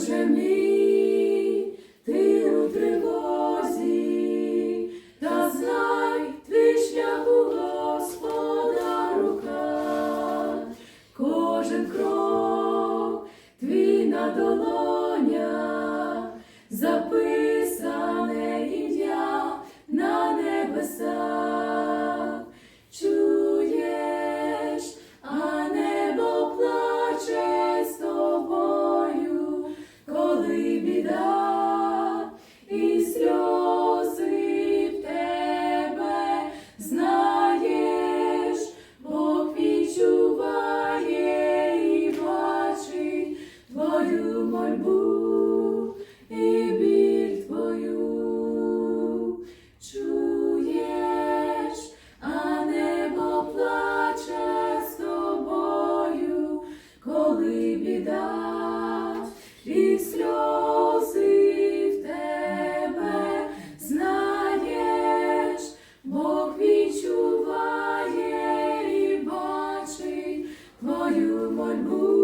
Боже мій, ти у тривозі, та знай твій шлях у Господа рука, кожен крок твій на долонях. мольбу і біль твою чуєш, а небо плаче з тобою, коли біда і сльози в тебе знаєш, Бог відчуває і твою мольбу.